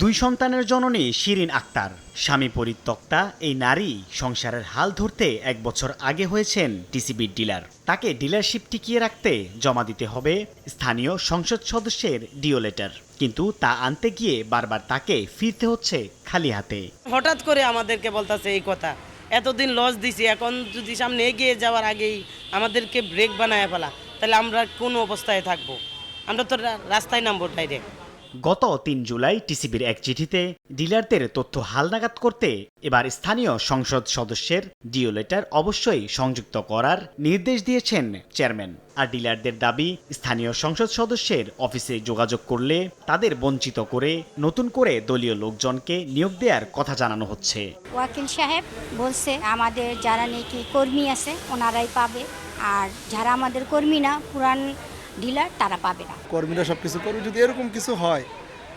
দুই সন্তানের জননী শিরিন আক্তার। স্বামী পরিত্যক্তা, এই নারী সংসারের হাল ধরতে এক বছর আগে হয়েছেন টিসিবির ডিলার। তাকে ডিলারশিপ টিকিয়ে রাখতে জমা দিতে হবে স্থানীয় সংসদ সদস্যের ডিও লেটার। কিন্তু তা আনতে গিয়ে বারবার তাকে ফিরতে হচ্ছে খালি হাতে। হঠাৎ করে আমাদেরকে বলতেছে এই কথা, এতদিন লস দিছি, এখন যদি সামনে এগিয়ে যাওয়ার আগেই আমাদেরকে ব্রেক বানায় ফেলা, তাহলে আমরা কোন অবস্থায় থাকব? আমরা তো রাস্তায় নামবো ডাইরেক্ট গত তিন জুলাই টিসিবির এক চিঠিতে ডিলারদের তথ্য হালনাগাদ করতে এবার স্থানীয় সংসদ সদস্যের ডিও লেটার অবশ্যই সংযুক্ত করার নির্দেশ দিয়েছেন চেয়ারম্যান। আর ডিলারদের দাবি, স্থানীয় সংসদ সদস্যের অফিসে যোগাযোগ করলে তাদের বঞ্চিত করে নতুন করে দলীয় লোকজনকে নিয়োগ দেওয়ার কথা জানানো হচ্ছে। ওয়াকিল সাহেব বলছে, আমাদের যারা নাকি কর্মী আছে, ওনারাই পাবে। আর যারা আমাদের কর্মী না, পুরান ডিলার তারা পাবে না। কর্মীরা সব কিছু করবে যদি এরকম কিছু হয়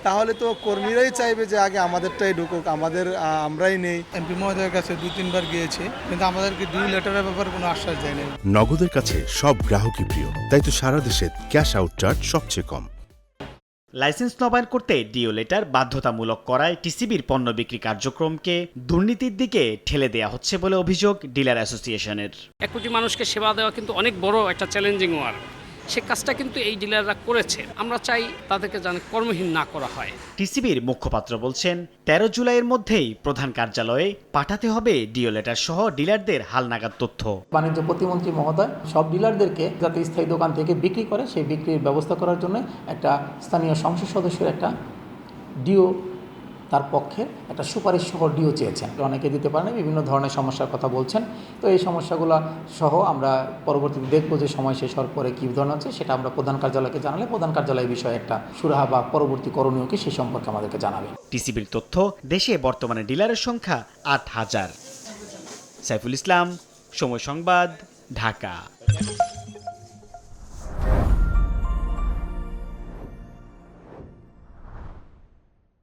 তাহলে তো কর্মীরাই চাইবে যে আগে আমাদেরটাই ঢুকুক আমাদের আমরাই নেই। এমপি মহোদয়ের কাছে দুই তিনবার গিয়েছি কিন্তু আমাদেরকে দুই লেটারের ব্যাপারে কোনো আশ্বাস দেয়নি নগদের কাছে সব গ্রাহকই প্রিয় তাই তো সারা দেশে ক্যাশ আউট চার্জ সবচেয়ে কম। লাইসেন্স নবায়ন করতে ডিও লেটার বাধ্যতামূলক করায় টিসিবির পণ্য বিক্রি কার্যক্রমকে দুর্নীতির দিকে ঠেলে দেয়া হচ্ছে বলে অভিযোগ ডিলার অ্যাসোসিয়েশনের। এক কোটি মানুষকে সেবা দেওয়া কিন্তু অনেক বড় একটা চ্যালেঞ্জিং ওয়ার্ক সে কাজটা কিন্তু এই ডিলাররা করেছে। আমরা চাই তাদেরকে যেন কর্মহীন না করা হয়। টিসিবির মুখপাত্র বলছেন তেরো জুলাইয়ের মধ্যেই প্রধান কার্যালয়ে পাঠাতে হবে ডিও লেটার সহ ডিলারদের হালনাগাদ তথ্য। বাণিজ্য প্রতিমন্ত্রী মহোদয় সব ডিলারদেরকে যাতে স্থায়ী দোকান থেকে বিক্রি করে সেই বিক্রির ব্যবস্থা করার জন্য একটা স্থানীয় সংসদ সদস্যের একটা ডিও তার পক্ষে একটা সুপারিশ সহ ডিও চেয়েছেন। অনেকে দিতে পারেন, বিভিন্ন ধরনের সমস্যার কথা বলছেন। তো এই সমস্যাগুলো সহ আমরা পরবর্তীতে দেখব যে সময় শেষ হওয়ার পরে কী ধরনের আছে সেটা আমরা প্রধান কার্যালয়কে জানালে প্রধান কার্যালয় বিষয়ে একটা সুরাহা বা পরবর্তী করণীয় কি সেই সম্পর্কে আমাদেরকে জানাবে। টিসিবির তথ্য, দেশে বর্তমানে ডিলারের সংখ্যা আট হাজার। সাইফুল ইসলাম, সময় সংবাদ, ঢাকা।